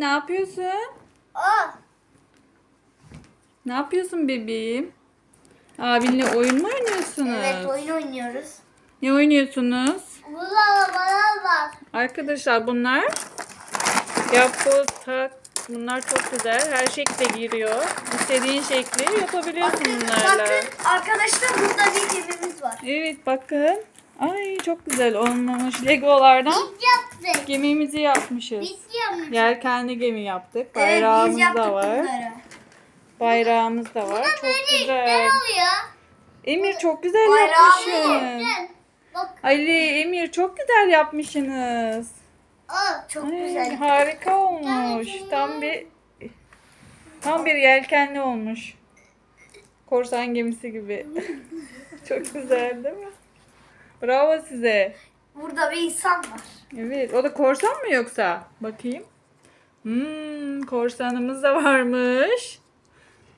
ne yapıyorsun? Aa, Ne yapıyorsun bebeğim? Abinle oyun mu oynuyorsunuz? evet oyun oynuyoruz. Ne oynuyorsunuz? Burada arabalar var. Arkadaşlar bunlar yapboz tak bunlar çok güzel. Her şekle giriyor. İstediğin şekli yapabiliyorsun bunlarla. Bakın arkadaşlar burada bir gemimiz var. Evet bakın. Ay çok güzel olmuş. Legolardan Biz yaptık. gemimizi yapmışız. Biz yaptık. Yelkenli gemi yaptık. Evet Bayrağımız yaptık da var. bunları. Bayrağımız da var. Çok Ne güzel. oluyor? Emir çok güzel Bayrağımız yapmışsın. Bak. Ali, Emir çok güzel yapmışsınız. Aa, çok Ay, güzel. harika olmuş. Tam bir tam bir yelkenli olmuş. Korsan gemisi gibi. çok güzel değil mi? Bravo size. Burada bir insan var. Evet, o da korsan mı yoksa? Bakayım. Hmm, korsanımız da varmış.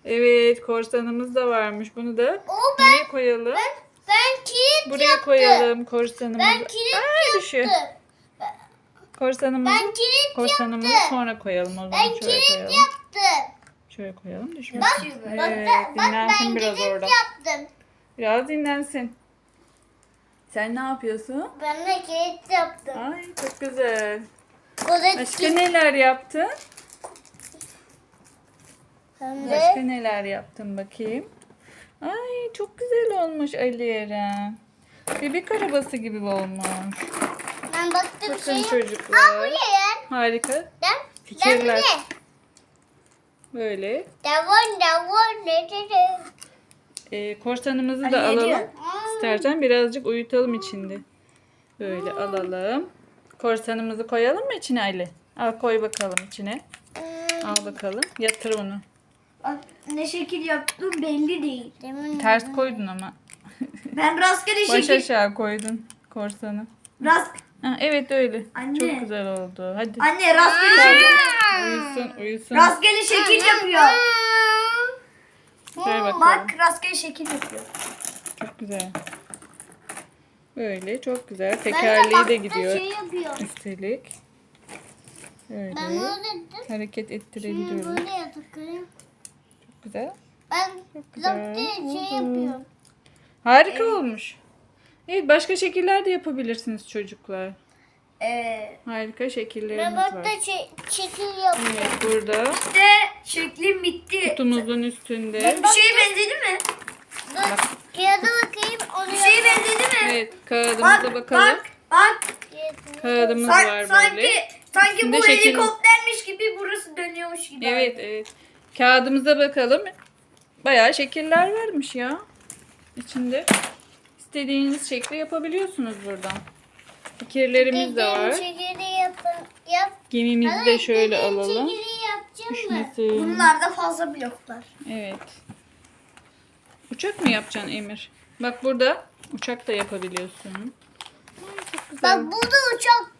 Evet, korsanımız da varmış. Bunu da O nereye koyalım? Ben kilit Buraya koyalım korsanımızı. Ben kilit düşüyor. yaptım. Korsanımızı, Ben kilit korsanımızı yaptım. sonra koyalım o zaman. Ben Şöyle kilit koyalım. yaptım. Şöyle koyalım düşmesin. bak, Evet, bak, bak ben biraz kilit orada. yaptım. Biraz dinlensin. Sen ne yapıyorsun? Ben de kilit yaptım. Ay çok güzel. Da Başka neler yaptın? Hem Başka de neler yaptın bakayım? Ay çok güzel olmuş Ali Eren. Bebek arabası gibi olmuş. ben baktım Bakın şey. çocuklar. Buraya. Harika. Ben, ben Fikirler. ne? Böyle. Davon davon ne dedi? Ee, korsanımızı Ali da alalım. diyor? İstersen birazcık uyutalım içinde. Böyle alalım. Korsanımızı koyalım mı içine Ali? Al koy bakalım içine. Hmm. Al bakalım. Yatır onu. Ne şekil yaptım belli değil. Ters koydun ama. Ben rastgele Baş şekil... aşağı koydun korsanı. Rast... Ha, evet öyle. Anne. Çok güzel oldu. Hadi. Anne rastgele şekil... Uyusun uyusun. Rastgele şekil yapıyor. Ver bakalım. Bak rastgele şekil yapıyor. Çok güzel. Böyle çok güzel. Ben Tekerleği de gidiyor. Şey yapıyor. Üstelik. Böyle Ben dedim. hareket Şimdi ettirebiliyoruz. böyle yataklarım. Çok güzel. Ben güzel zaptı şey yapıyorum. Harika olmuş. Evet başka şekiller de yapabilirsiniz çocuklar. Ee, Harika şekillerimiz Ben var. burada şey, şekil yapıyorum. Evet burada işte şeklim bitti. kutumuzun üstünde. Bir şeye benzedi mi? Dur, kağıda bakayım. Onu Bir şeye benzedi mi? Evet kağıdımıza Bak bakalım. bak bak. Kağıdımız San- var sanki böyle. sanki İçinde bu şekil- helikoptermiş gibi burası dönüyormuş gibi. Evet evet. Kağıdımıza bakalım. Bayağı şekiller varmış ya. İçinde. İstediğiniz şekli yapabiliyorsunuz buradan. Fikirlerimiz de var. Şekili yapın. Yap. Gemimizi de şöyle alalım. Şekili yapacağım mı? Düşmesin. Bunlar da fazla bloklar. Evet. Uçak mı yapacaksın Emir? Bak burada uçak da yapabiliyorsun. Çok güzel. Bak bu da uçak.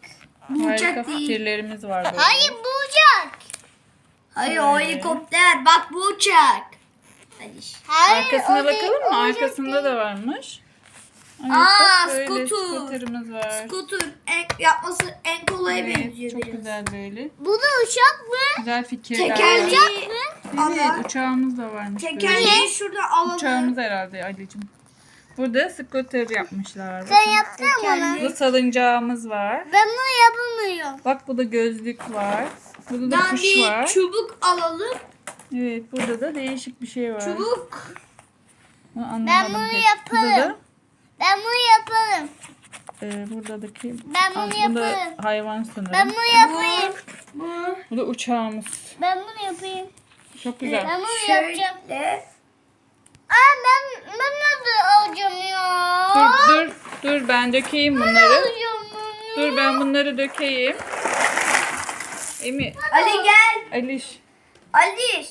Bu Harika uçak değil. fikirlerimiz var böyle. Hayır bu uçak. Hayır o helikopter. Bak bu uçak. Hadi. Hayır, Arkasına o değil, bakalım mı? o uçak Arkasında değil. da varmış. Evet, Aa, bak böyle skuter. skuterimiz var. Scooter en, yapması en kolaya Evet, benziyor çok biraz. güzel böyle. Bu da uçak mı? Güzel fikirler. Tekerleği, Evet, uçağımız da varmış. böyle. tekerleği şurada alalım. Uçağımız herhalde Ali'cim. Burada scooter yapmışlar. Sen Bakın. yaptın mı onu? Burada salıncağımız var. Ben bunu yapamıyorum. Bak burada gözlük var. Burada da Ben kuş bir var. çubuk alalım. Evet burada da değişik bir şey var. Çubuk. Bunu anlamadım Ben bunu pek. yaparım. Burada da Ben bunu yaparım. e, buradaki Ben bunu Aa, bu da yaparım. hayvan sanırım. Ben bunu yapayım. Bu. Bu da uçağımız. Ben bunu yapayım. Çok güzel. Ben bunu yapacağım. Şöyle. Aa ben ben nasıl alacağım ya? Dur dur dur ben dökeyim bunları. Alacağım bunu. Dur ben bunları dökeyim. Emi, Ali gel. Aliş. Ali.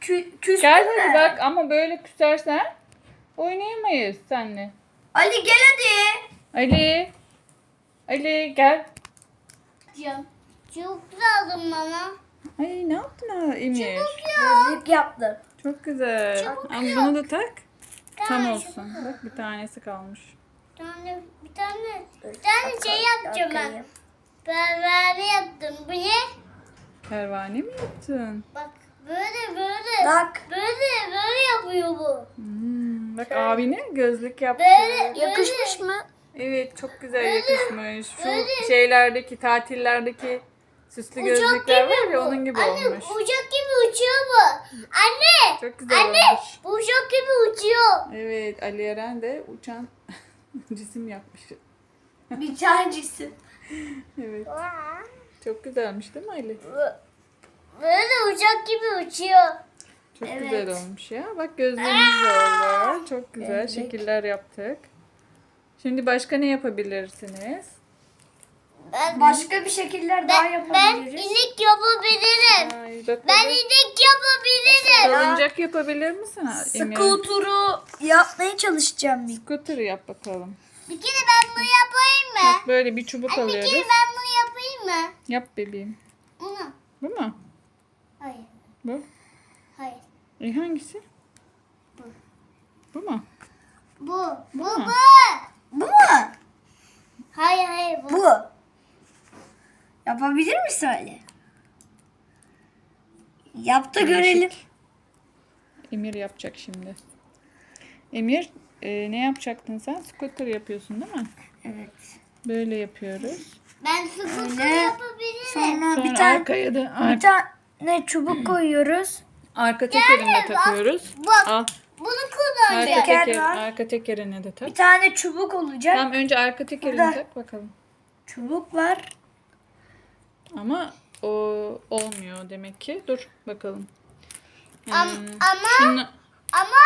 Kü, küstün Gel mü? hadi bak ama böyle küsersen oynayamayız seninle. Ali gel hadi. Ali. Ali gel. Alacağım. Çok lazım bana. Ay ne yaptın ha Emir? Gözlük yaptım. Çok güzel. Ama bunu da tak. Tam olsun. Bak bir tanesi kalmış. Bir tane, bir tane, bir tane şey yapacağım ben. Böyle yaptım. Bu ne? Pervane mi yaptın? Bak böyle böyle. Bak. Böyle böyle yapıyor bu. Hmm, bak abine gözlük yaptı. Böyle Yakışmış mı? Evet çok güzel yakışmış. Şu şeylerdeki tatillerdeki süslü gözlükler var ya onun gibi Anne olmuş. uçak gibi uçuyor bu. Anne. Çok güzel Anne. olmuş. Bu uçak gibi uçuyor. Evet Ali Eren de uçan cisim yapmış. Bir tanecisi. Evet. Çok güzelmiş değil mi Ali? Böyle uçak gibi uçuyor. Çok Evet. güzel olmuş ya. Bak gözlerimiz de oldu. Çok güzel şekiller yaptık. Şimdi başka ne yapabilirsiniz? Ben, Başka bir şekiller daha ben, ben yapabiliriz. inek yapabilirim. Ay, Ben inek yapabilirim. Salıncak yapabilir misin? Emir? Skuturu yapmaya çalışacağım bir. Scooter yap bakalım. Bir kere ben bunu yapayım mı? Bak böyle bir çubuk Bir kere alıyoruz. ben bunu yapayım mı? Yap bebeğim. Bunu. Bu mu? Hayır. Bu. Hayır. E hangisi? Bu mu? Bu. Bu mu? bu. Bu mu? Hayır hayır bu. Bu. Yapabilir misin öyle? Yap da görelim. Emir yapacak şimdi. Emir e, ne yapacaktın sen? Scooter yapıyorsun değil mi? Evet. Böyle yapıyoruz. Ben scooter Öyle. yapabilirim. Sonra Sonra bir tane arkaya da bir ar- tane çubuk koyuyoruz. arka tekerine takıyoruz. Bak. Al. Bunu Arka, kullanacağım. Teker teker, var. arka tekerine de tak. Bir tane çubuk olacak. Tamam önce arka tekerini Burada. tak bakalım. Çubuk var. Ama o olmuyor demek ki. Dur bakalım. Hmm, Am- ama şunu- ama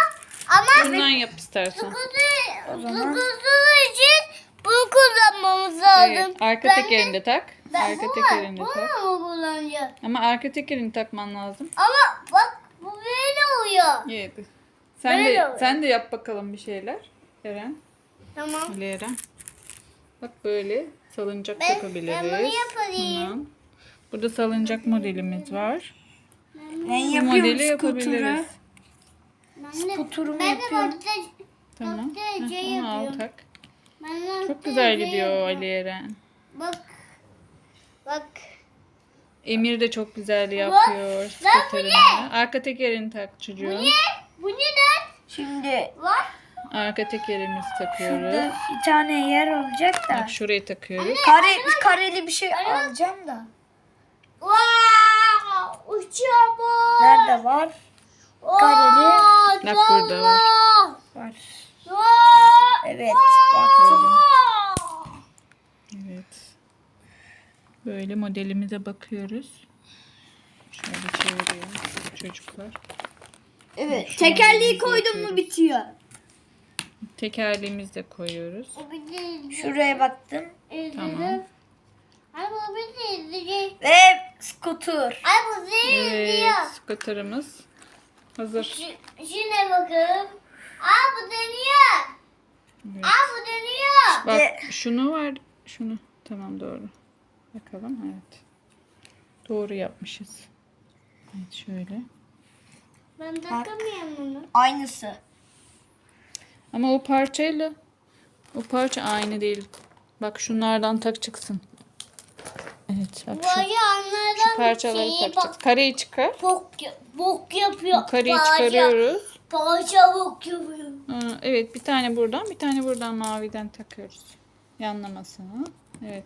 ama şundan yap istersen. zaman- scooter için bunu kullanmamız lazım. Evet, arka Ben de- tekerini de tak. Ben Arka bunu, tekerini de bunu tak. mu kullanacağım? Ama arka tekerini takman lazım. Ama bak bu böyle oluyor. Evet. Sen Böyle de oluyor. sen de yap bakalım bir şeyler. Eren. Tamam. Ali Eren. Bak böyle salıncak Ben- takabiliriz. ben bunu yapayım. Tamam. Burada salıncak modelimiz var. Ben Bu yapıyorum modeli skuturu. yapabiliriz. Ben de, Skuturumu ben de yapıyorum. şey Tamam. Bak, şey Hı, onu al yapıyorum. tak. Ben de Çok güzel şey gidiyor yapıyorum. Ali Eren. Bak. Bak. Emir de çok güzel yapıyor skuterını. Arka tekerini tak çocuğum. Bu ne lan? Şimdi Var. Arka tekerimizi takıyoruz. şurada bir tane yer olacak da. Bak şuraya takıyoruz. Kare, kareli bir şey alacağım da. Wow! Uçuyor bu. Nerede var? Kareli. Bak burada var. Var. Evet. Baktım. Evet. Böyle modelimize bakıyoruz. Şöyle çeviriyoruz çocuklar. Evet. Tekerleği koydum mu bitiyor. Tekerleğimizi de koyuyoruz. Şuraya baktım. Tamam. Ve skuter. Ay bu bir Evet, izliyor. skuterımız hazır. Şu- Şuna bakalım. Aa bu dönüyor. Evet. Aa bu dönüyor. Bak şunu var. Şunu. Tamam doğru. Bakalım evet. Doğru yapmışız. Evet şöyle. Ben takamıyorum bunu. Aynısı. Ama o parçayla o parça aynı değil. Bak şunlardan takacaksın. Evet bak şu, ayağlardan şu parçaları şeyi takacağız. bak. Kareyi çıkar. Bok, bok yapıyor. Kareyi Parça- çıkarıyoruz. Parça bok yapıyor. Aa, Evet bir tane buradan bir tane buradan maviden takıyoruz. Yanlamasını. Evet.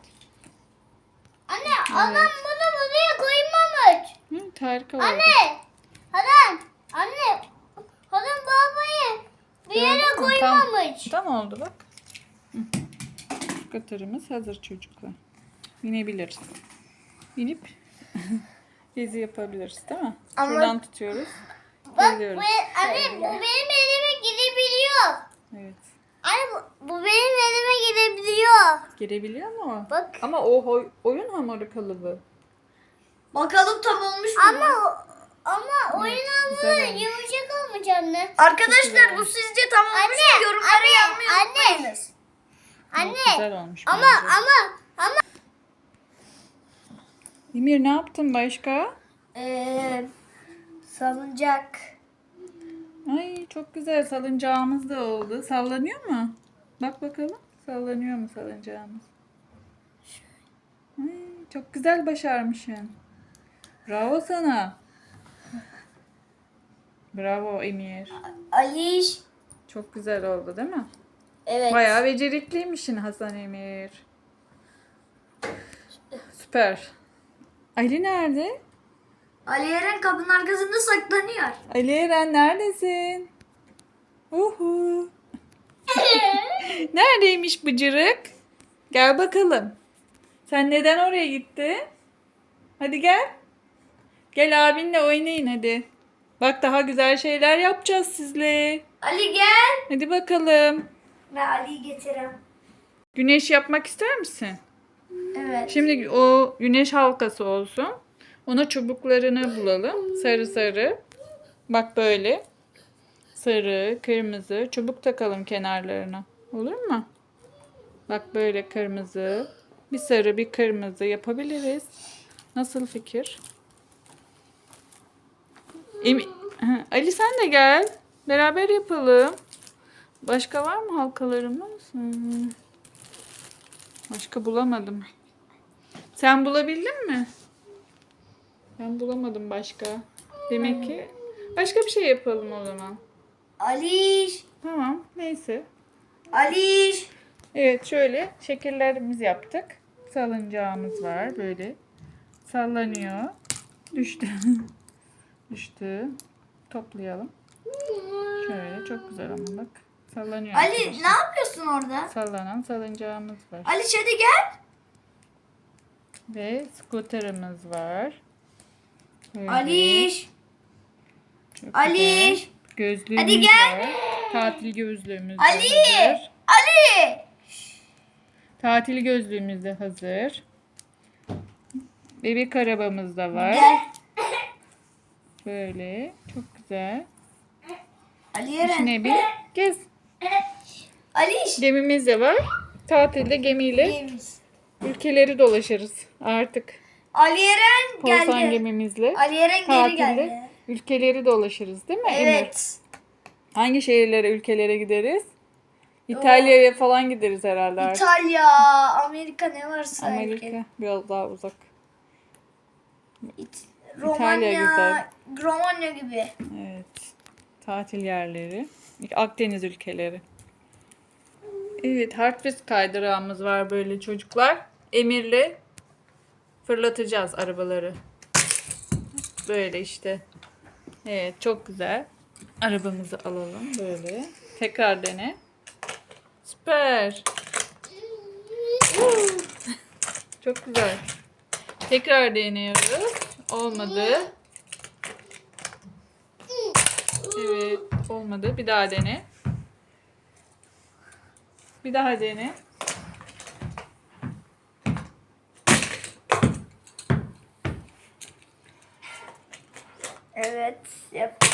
Anne adam bunu buraya koymamış. Evet harika oldu. Anne. Adam. Anne. Adam babayı bir yere Gördün mü? Tam- koymamış. Tam oldu bak. Hı. Skuterımız hazır çocuklar. Binebiliriz. Binip gezi yapabiliriz değil mi? Ama- Şuradan tutuyoruz. Bak Geziyoruz. bu, anne bu benim elime girebiliyor. Evet. Anne bu, bu benim elime girebiliyor. Girebiliyor mu? Bak. Ama o hoy- oyun hamuru kalıbı. Bakalım tam olmuş mu? Ama ama oyun hamuru yumuşak olmuş anne. Arkadaşlar bu sizce tam olmuş Anne, mu? Yorumlara anne, yazmayı anne. unutmayınız. Çok Anne. güzel olmuş. Ama bence. ama ama Emir ne yaptın başka? Ee, salıncak. Ay çok güzel salıncağımız da oldu. Sallanıyor mu? Bak bakalım. Sallanıyor mu salıncağımız? Ay, çok güzel başarmışsın. Bravo sana. Bravo Emir. Aliş. Çok güzel oldu değil mi? Evet. Bayağı becerikliymişsin Hasan Emir. Süper. Ali nerede? Ali Eren kapının arkasında saklanıyor. Ali Eren neredesin? Uhu. Neredeymiş bıcırık? Gel bakalım. Sen neden oraya gittin? Hadi gel. Gel abinle oynayın hadi. Bak daha güzel şeyler yapacağız sizle. Ali gel. Hadi bakalım. Ben Ali'yi getireyim. Güneş yapmak ister misin? Evet. Şimdi o güneş halkası olsun. Ona çubuklarını bulalım. Sarı sarı. Bak böyle. Sarı, kırmızı. Çubuk takalım kenarlarına. Olur mu? Bak böyle kırmızı. Bir sarı, bir kırmızı yapabiliriz. Nasıl fikir? Emi- Ali sen de gel. Beraber yapalım. Başka var mı halkalarımız? Hmm. Başka bulamadım. Sen bulabildin mi? Ben bulamadım başka. Demek ki başka bir şey yapalım o zaman. Aliş. Tamam, neyse. Aliş. Evet, şöyle şekillerimizi yaptık. Salıncağımız var böyle. Sallanıyor. Düştü. Düştü. Toplayalım. Şöyle çok güzel ama bak. Sallanıyor. Ali arkadaşlar. ne yapıyorsun orada? Sallanan salıncağımız var. Aliş hadi gel. Ve scooter'ımız var. Böyle. Aliş. Çok Aliş. güzel. Gözlüğümüz Hadi gel. var. Tatil gözlüğümüz Ali. hazır. Ali. Tatil gözlüğümüz de hazır. Bebek arabamız da var. Gel. Böyle. Çok güzel. Ali Eren. İçine bir gez. Aliş. Gemimiz de var. Tatilde gemiyle Gemiz. ülkeleri dolaşırız artık. Ali Eren Korsan geldi. gemimizle Ali Eren geri geldi. ülkeleri dolaşırız değil mi Emir? Evet. Hangi şehirlere, ülkelere gideriz? İtalya'ya falan gideriz herhalde artık. İtalya, Amerika ne varsa. Amerika biraz daha uzak. İt- İtalya Romanya, güzel. Romanya gibi. Evet. Tatil yerleri. Akdeniz ülkeleri. Evet, Hartwest kaydırağımız var böyle çocuklar. Emir'le fırlatacağız arabaları. Böyle işte. Evet, çok güzel. Arabamızı alalım böyle. Tekrar dene. Süper. Çok güzel. Tekrar deniyoruz. Olmadı. Evet, olmadı. Bir daha dene. Bir daha dene. Evet, yaptı.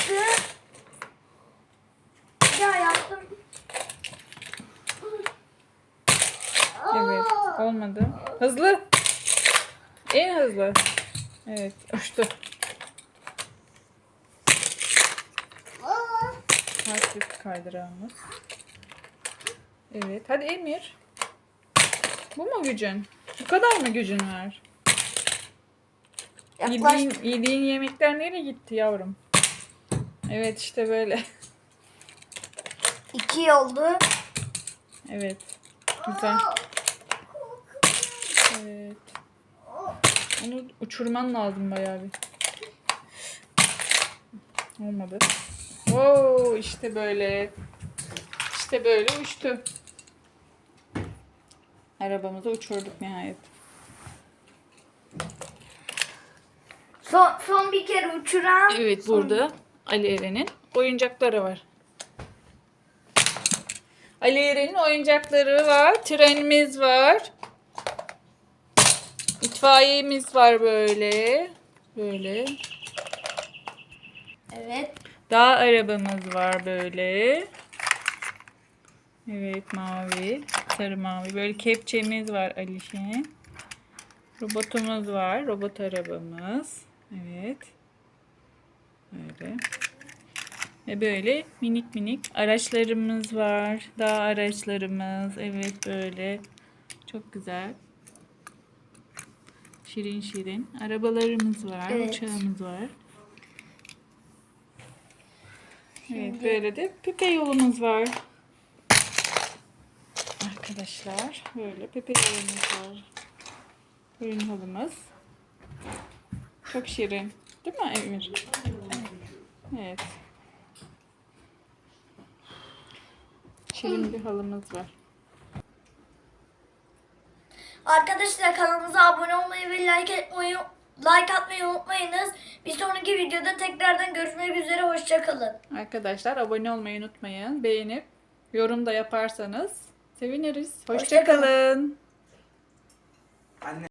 Bir daha yaptım. Evet, olmadı. Hızlı. En hızlı. Evet, uçtu. Harflik kaydırağımız. Evet, hadi Emir. Bu mu gücün? Bu kadar mı gücün var? Yaklaş. Yediğin, yediğin yemekler nereye gitti yavrum? Evet, işte böyle. İki oldu. Evet. Güzel. Evet. Onu uçurman lazım bayağı bir. Olmadı. Oo işte böyle. İşte böyle uçtu. Arabamızı uçurduk nihayet. Son, son bir kere uçuran. Evet burada Ali Eren'in oyuncakları var. Ali Eren'in oyuncakları var. Trenimiz var. İtfaiyemiz var böyle. Böyle. Evet. Dağ arabamız var böyle. Evet mavi. Sarı mavi. Böyle kepçemiz var Alişe'nin. Robotumuz var. Robot arabamız. Evet. Böyle. Ve böyle minik minik araçlarımız var. Dağ araçlarımız. Evet böyle. Çok güzel. Şirin şirin. Arabalarımız var. Evet. Uçağımız var. Evet böyle de Pepe yolumuz var. Arkadaşlar böyle Pepe yolumuz var. Oyun halımız. Çok şirin. Değil mi Emir? Evet. Şirin bir halımız var. Arkadaşlar kanalımıza abone olmayı ve like etmeyi like atmayı unutmayınız. Bir sonraki videoda tekrardan görüşmek üzere. Hoşçakalın. Arkadaşlar abone olmayı unutmayın. Beğenip yorum da yaparsanız seviniriz. Hoşça kalın. Hoşçakalın. Anne